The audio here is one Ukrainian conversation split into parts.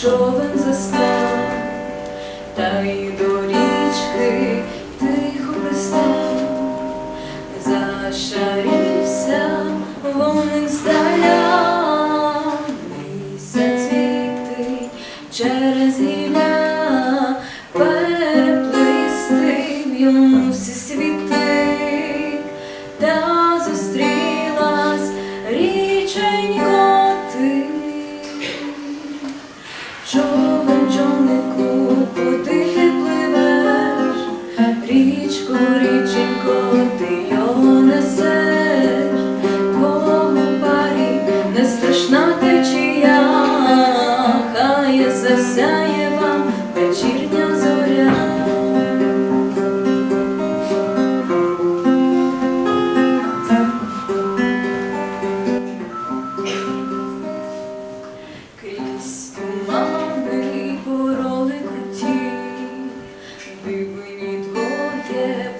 човен застав, та й до річки тихо пристав, зашарівся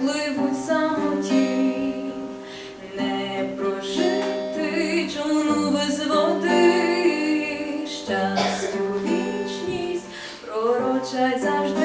пливуть самоті, не прожити човну без води, щастю вічність пророчать за